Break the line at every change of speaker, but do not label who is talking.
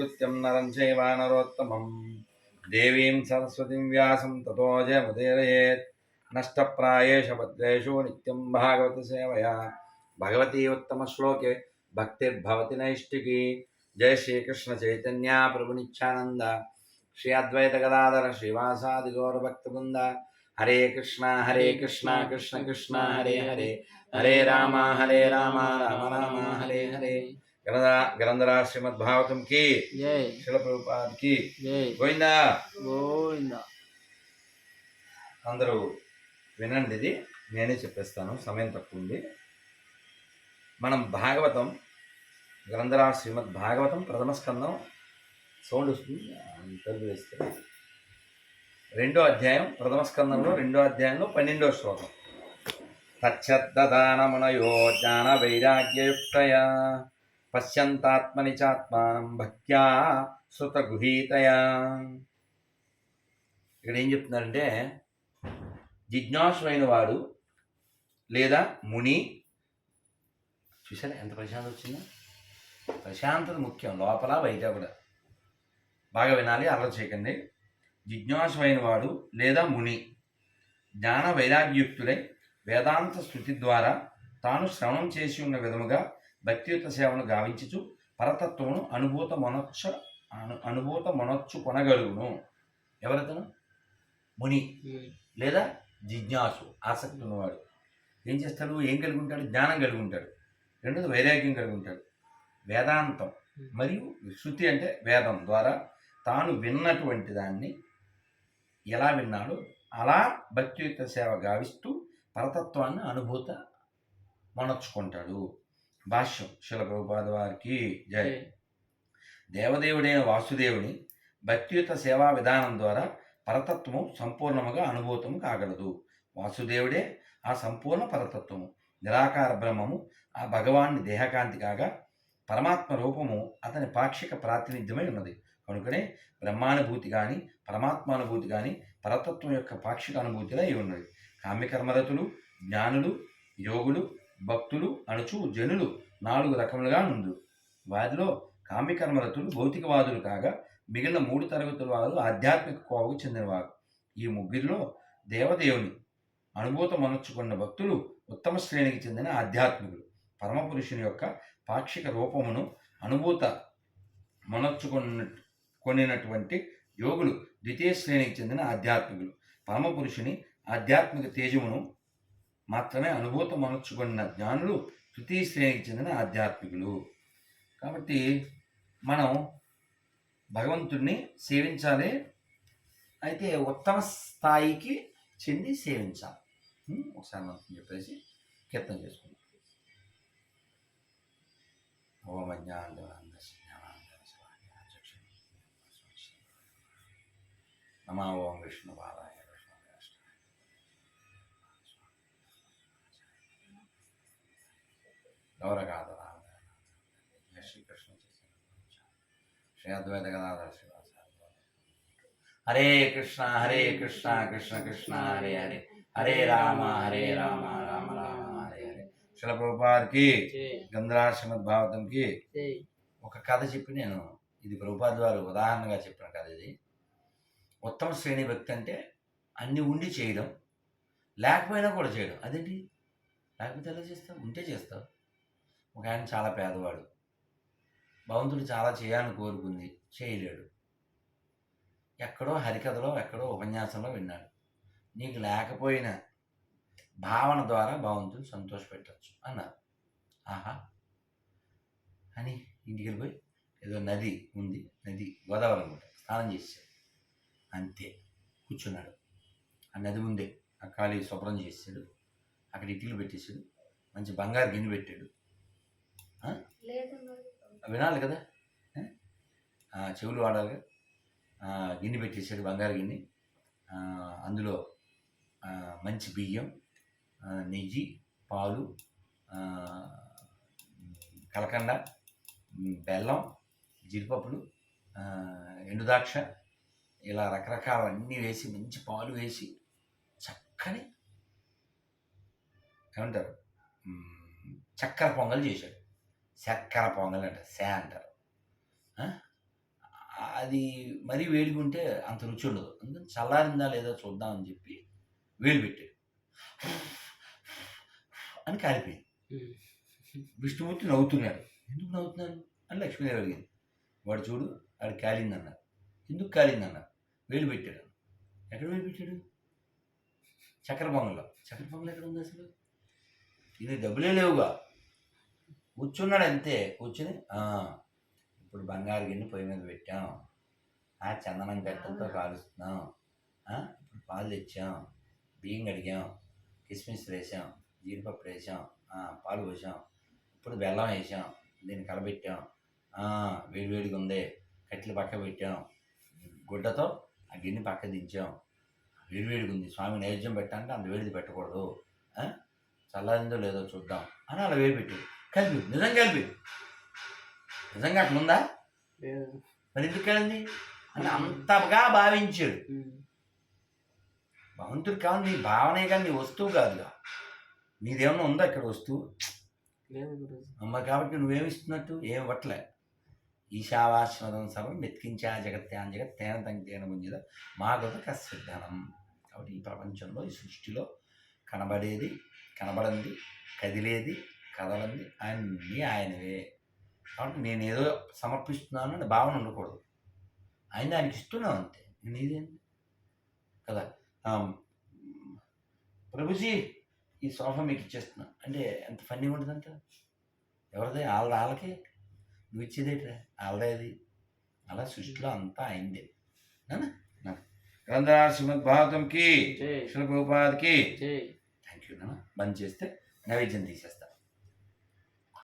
నమస్కృత్యం నరం చైవానరోత్తమం. దేవీం సరస్వతిం వ్యాసం తతో జయముదీరయేత్. నష్టప్రాయేష భద్రేషు నిత్యం భాగవత సేవయా. భగవతీ ఉత్తమ శ్లోకే భక్తిర్భవతి నైష్టికి జయ శ్రీకృష్ణ చైతన్య ప్రభు నిత్యానంద. శ్రీ అద్వైత గదాధర శ్రీవాసాది గౌరభక్తబృంద హరే కృష్ణ హరే కృష్ణ కృష్ణ కృష్ణ హరే హరే. హరే రామ హరే రామ రామ రామ హరే హరే. గ్రంథ గ్రంథరా శ్రీమద్ భాగవతం కి
జై.
శిల
ప్రభుపాద్కి
గోవింద. అందరూ వినండి ఇది నేనే చెప్పేస్తాను సమయం తక్కువ ఉంది. మనం భాగవతం గ్రంథరా శ్రీమద్ భాగవతం ప్రథమ స్కందం సౌండ్ వస్తుంది తెలుగు వేస్తే. రెండో అధ్యాయం ప్రథమ స్కందంలో రెండో అధ్యాయంలో పన్నెండో శ్లోకం. తచ్చద్దదానమునయో జ్ఞాన వైరాగ్యయుక్తయా పశ్యంతాత్మని చాత్మానం భక్త్యా శృతగృహీతయా ఇక్కడ ఏం చెప్తున్నారంటే జిజ్ఞాసులైన వాడు లేదా ముని చూసారా ఎంత ప్రశాంతత వచ్చిందో? ప్రశాంతత ముఖ్యం లోపల బయట కూడా. బాగా వినాలి అల్లరి చేయకండి. జిజ్ఞాసులైన వాడు లేదా ముని జ్ఞాన వైరాగ్యుక్తుడై వేదాంత శృతి ద్వారా తాను శ్రవణం చేసి ఉన్న విధముగా భక్తియుత సేవను గావించుచు పరతత్వమును అనుభూత మనొచ్చ అను అనుభూత మనొచ్చు కొనగలుగును. ఎవరతను? ముని. లేదా జిజ్ఞాసు ఆసక్తి ఉన్నవాడు. ఏం చేస్తాడు? ఏం కలిగి ఉంటాడు జ్ఞానం కలిగి ఉంటాడు రెండోది వైరాగ్యం కలిగి ఉంటాడు వేదాంతం మరియు శృతి అంటే వేదం ద్వారా తాను విన్నటువంటి దాన్ని ఎలా విన్నాడో అలా భక్తియుక్త సేవ గావిస్తూ పరతత్వాన్ని అనుభూత మనొచ్చుకుంటాడు భాష్యం శిల ప్రభుపాద వారికి జయ
జై.
దేవదేవుడైన వాసుదేవుని భక్తియుత సేవా విధానం ద్వారా పరతత్వము సంపూర్ణముగా అనుభూతము కాగలదు. వాసుదేవుడే ఆ సంపూర్ణ పరతత్వము నిరాకార బ్రహ్మము ఆ భగవాన్ని దేహకాంతి కాగా పరమాత్మ రూపము అతని పాక్షిక ప్రాతినిధ్యమై ఉన్నది. కనుకనే బ్రహ్మానుభూతి కానీ పరమాత్మానుభూతి కానీ పరతత్వం యొక్క పాక్షిక అనుభూతిగా అయి ఉన్నది. కామ్యకర్మరతులు జ్ఞానులు యోగులు భక్తులు అణుచు జనులు నాలుగు రకములుగా ఉండు వారిలో కామ్యకర్మరతులు భౌతికవాదులు కాగా మిగిలిన మూడు తరగతుల వారు ఆధ్యాత్మిక కోవకు చెందినవారు. ఈ ముగ్గురిలో దేవదేవుని అనుభూత మనర్చుకున్న భక్తులు ఉత్తమ శ్రేణికి చెందిన ఆధ్యాత్మికులు. పరమపురుషుని యొక్క పాక్షిక రూపమును అనుభూత మనర్చుకున్న కొనినటువంటి యోగులు ద్వితీయ శ్రేణికి చెందిన ఆధ్యాత్మికులు. పరమపురుషుని ఆధ్యాత్మిక తేజమును మాత్రమే అనుభూత మనర్చుకున్న జ్ఞానులు తృతీయ శ్రేణికి చెందిన ఆధ్యాత్మికులు. కాబట్టి మనం భగవంతుడిని సేవించాలి. అయితే ఉత్తమ స్థాయికి చెంది సేవించాలి. ఒకసారి మనం చెప్పేసి కీర్తన చేసుకుందాం. ఓం అజ్ఞానందస్య నమా ఓం విష్ణు పాదాయ గౌరగాధ శ్రీకృష్ణ శ్రీ అద్వైత గదాధర హరే కృష్ణ హరే కృష్ణ కృష్ణ కృష్ణ హరే హరే. హరే రామ హరే రామ రామ రామ హరే హరే. శిల ప్రభుపాద్కి
జై.
గంధరాశ్రమద్ భాగవతంకి
జై.
ఒక కథ చెప్పి నేను ఇది ప్రభుపాద్ వారు ఉదాహరణగా చెప్పిన కథ ఇది. ఉత్తమ శ్రేణి భక్తి అంటే అన్ని ఉండి చేయడం లేకపోయినా కూడా చేయడం. అదేంటి? లేకపోతే ఎలా చేస్తావు? ఉంటే చేస్తావు. ఒక ఆయన చాలా పేదవాడు. భగవంతుడు చాలా చేయాలని కోరుకుంది చేయలేడు. ఎక్కడో హరికథలో ఎక్కడో ఉపన్యాసంలో విన్నాడు. నీకు లేకపోయిన భావన ద్వారా భగవంతుని సంతోషపెట్టచ్చు అన్నారు. ఆహా! అని ఇంటికి వెళ్ళిపోయి ఏదో నది ఉంది నది గోదావరి అనమాట స్నానం చేశాడు అంతే కూర్చున్నాడు. ఆ నది ముందే ఆ ఖాళీ శుభ్రం చేసాడు అక్కడ ఇటుకలు పెట్టేశాడు మంచి బంగారు గిన్నె పెట్టాడు. వినాలి కదా? చెవులు వాడాలి గిన్నె పెట్టేశాడు బంగారు గిన్నె. అందులో మంచి బియ్యం నెయ్యి పాలు కలకండ బెల్లం జీడిపప్పులు ఆ, ఎండు ద్రాక్ష ఇలా రకరకాల అన్నీ వేసి మంచి పాలు వేసి చక్కని ఏమంటారు? చక్కెర పొంగల్ చేశాడు. చక్కెర పొంగల్ అంటారు. సే అంటారు? అది మరీ వేడిగా ఉంటే అంత రుచి ఉండదు అందుకని చల్లారిందా లేదా చూద్దాం అని చెప్పి వేడి పెట్టాడు. అని కాలిపోయింది. విష్ణుమూర్తి నవ్వుతున్నాడు ఎందుకు నవ్వుతున్నాను అని లక్ష్మీదేవి అడిగింది. వాడు చూడు వాడు కాలిందన్నారు. ఎందుకు కాలిందన్నారు? వేలు పెట్టాడు. ఎక్కడ వేలు పెట్టాడు? చక్కెర పొంగల్లో చక్కెర పొంగల్ ఎక్కడ ఉంది అసలు? ఇది డబ్బులే లేవుగా. కూర్చున్నాడు అంతే కూర్చుని "ఆ, ఇప్పుడు బంగారు గిన్నె పొయ్యి మీద పెట్టాం. ఆ చందనం గట్టలతో కాలుస్తున్నాం. ఇప్పుడు పాలు తెచ్చాం. బియ్యం కడిగాం. కిస్మిస్ వేసాం. జీడిపప్పు వేసాం. పాలు పోసాం. ఇప్పుడు బెల్లం వేసాం. దీన్ని కలబెట్టాం. వేడివేడిగా ఉంది. కట్టెలు పక్క పెట్టాం. గుడ్డతో ఆ గిన్నె పక్క దించాం. వేడివేడిగా ఉంది. స్వామి నైవేద్యం పెట్టాలంటే అంత వేడిది పెట్టకూడదు? చల్లారిందో లేదో చూద్దాం అని అలా వేడి పెట్టి కలిపి నిజం కలిపి. నిజంగా అట్లా ఉందా. మరి ఎందుకు కలింది? అని అంతగా భావించాడు. భగవంతుడు కావాలి నీ భావనే కానీ నీ వస్తువు కాదుగా. నీదేమన్నా ఉందా ఇక్కడ వస్తువు? అమ్మ కాబట్టి నువ్వేమిస్తున్నట్టు ఏం ఇవ్వట్లే. ఈశావాస్వదం సర్వం మెత్కించా జగత్యాన్ జగత్ తేన తంగి తేన ముంజిద మా గత కశ్యద్ధనం కాబట్టి ఈ ప్రపంచంలో ఈ సృష్టిలో కనబడేది కనబడంది కదిలేది కదలంది అన్నీ ఆయనవే. కాబట్టి నేను ఏదో సమర్పిస్తున్నాను అనే భావన ఉండకూడదు. ఆయన ఆయనకి ఇస్తున్నావు అంతే. నీదేంటి కదా ప్రభుజీ ఈ సోఫా మీకు ఇచ్చేస్తున్నా. అంటే ఎంత ఫన్నీ ఉంటుందంట? ఎవరిది? వాళ్ళ వాళ్ళకి? నువ్వు ఇచ్చేదేట్రా? వాళ్ళదే అది. అలా సృష్టిలో అంతా అయింది గ్రంథ శ్రీమద్ భాగవతంకి
జై.
శిలప్రభుపాదకి
జై.
థ్యాంక్ యూ నాన్న బంద్ చేస్తే నైవేద్యం తీసేస్తాను